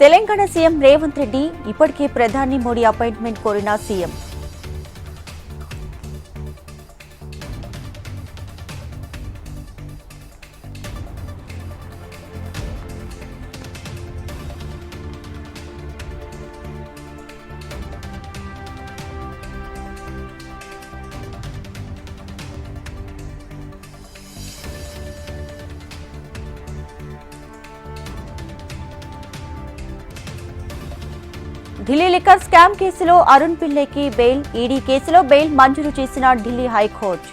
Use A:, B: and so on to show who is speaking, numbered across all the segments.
A: Telangana CM Revanth Reddy ఇప్పటికే ప్రధాని Modi appointment కోరిన సీఎం. ఢిల్లీ లిక్కర్ స్కామ్ కేసులో అరుణ్ పిల్లేకి బెయిల్ ఈడీ కేసులో బెయిల్ మంజూరు చేసిన ఢిల్లీ హైకోర్టు.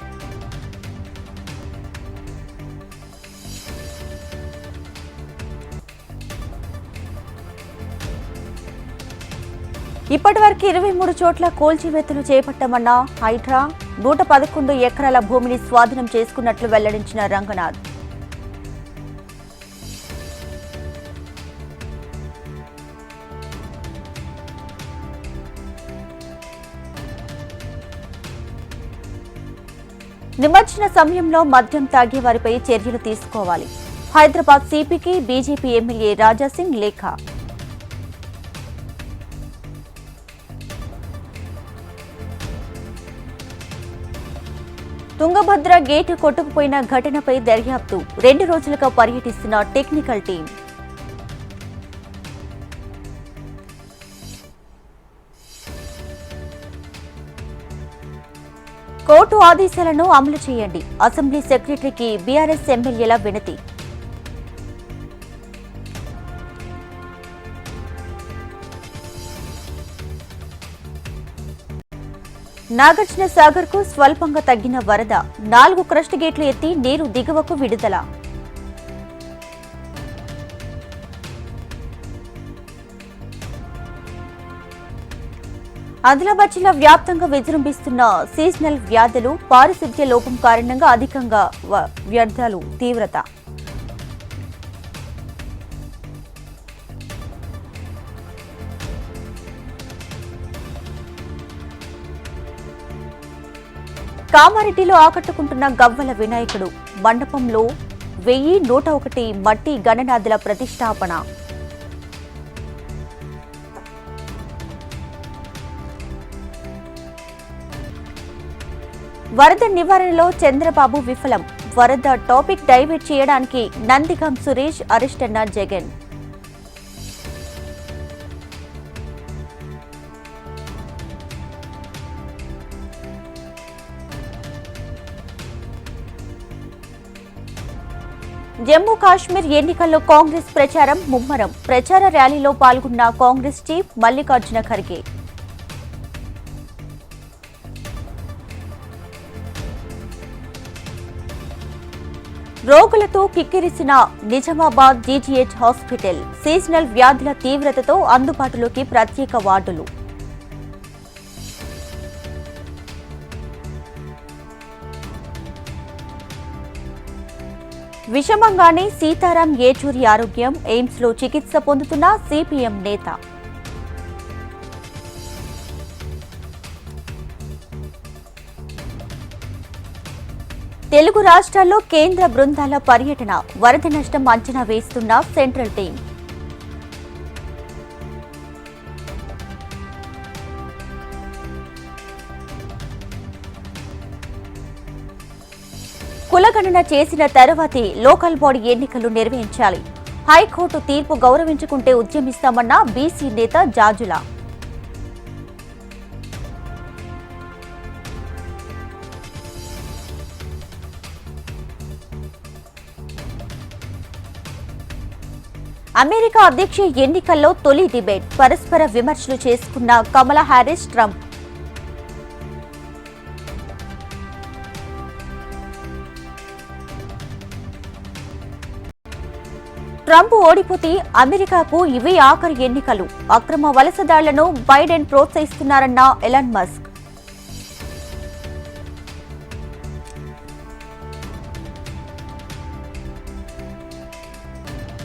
A: ఇప్పటివరకు ఇరవై మూడు చోట్ల కూల్చివేతలు చేపట్టమన్న హైడ్రా నూట పదకొండు ఎకరాల భూమిని స్వాధీనం చేసుకున్నట్లు వెల్లడించిన రంగనాథ్. నిమజ్జన సమయంలో మద్యం తాగే వారిపై చర్యలు తీసుకోవాలి. హైదరాబాద్ సిపికి బీజేపీ ఎమ్మెల్యే రాజాసింగ్ లేఖ. తుంగభద్ర గేటు కొట్టుకుపోయిన ఘటనపై దర్యాప్తు. రెండు రోజులుగా పర్యటిస్తున్న టెక్నికల్ టీం. కోర్టు ఆదేశాలను అమలు చేయండి. అసెంబ్లీ సెక్రటరీకి బీఆర్ఎస్ ఎమ్మెల్యేల వినతి. నాగార్జున సాగర్కు స్వల్పంగా తగ్గిన వరద. నాలుగు క్రస్ట్ గేట్లు ఎత్తి నీరు దిగువకు విడుదల. ఆదిలాబాద్ జిల్లా వ్యాప్తంగా విజృంభిస్తున్న సీజనల్ వ్యాధులు పారిశుద్ధ్య లోపం కారణంగా అధికంగా వ్యర్థాలు తీవ్రత. కామారెడ్డిలో ఆకట్టుకుంటున్న గవ్వల వినాయకుడు మండపంలో వెయ్యి నూట ఒకటి మట్టి గణనాథుల ప్రతిష్టాపన. వరద నివారణలో చంద్రబాబు విఫలం. వరద టాపిక్ డైవర్ట్ చేయడానికి నందిగం సురేష్ అరెస్ట్ అన్న జగన్. జమ్మూ కాశ్మీర్ ఎన్నికల్లో కాంగ్రెస్ ప్రచారం ముమ్మరం. ప్రచార ర్యాలీలో పాల్గొన్న కాంగ్రెస్ చీఫ్ మల్లికార్జున ఖర్గే. రోగులతో కిక్కిరిసిన నిజామాబాద్ జీజీహెచ్ హాస్పిటల్ సీజనల్ వ్యాధుల తీవ్రతతో అందుబాటులోకి ప్రత్యేక వార్డులు. విషమంగానే సీతారాం ఏచూరి ఆరోగ్యం ఎయిమ్స్లో చికిత్స పొందుతున్న సిపిఎం నేత. తెలుగు రాష్ట్రాల్లో కేంద్ర బృందాల పర్యటన వరద నష్టం అంచనా వేస్తున్న సెంట్రల్ టీం. కులగణన చేసిన తర్వాతే లోకల్ బాడీ ఎన్నికలు నిర్వహించాలి. హైకోర్టు తీర్పు గౌరవించుకుంటే ఉద్యమిస్తామన్న బీసీ నేత జాజుల. అమెరికా అధ్యక్ష ఎన్నికల్లో తొలి డిబేట్. పరస్పర విమర్శలు చేసుకున్న కమలా హ్యారిస్ ట్రంప్. ట్రంప్ ఓడిపోతే అమెరికాకు ఇవే ఆఖరి ఎన్నికలు. అక్రమ వలసదాళ్ళను బైడెన్ ప్రోత్సహిస్తున్నారన్న ఎలాన్ మస్క్.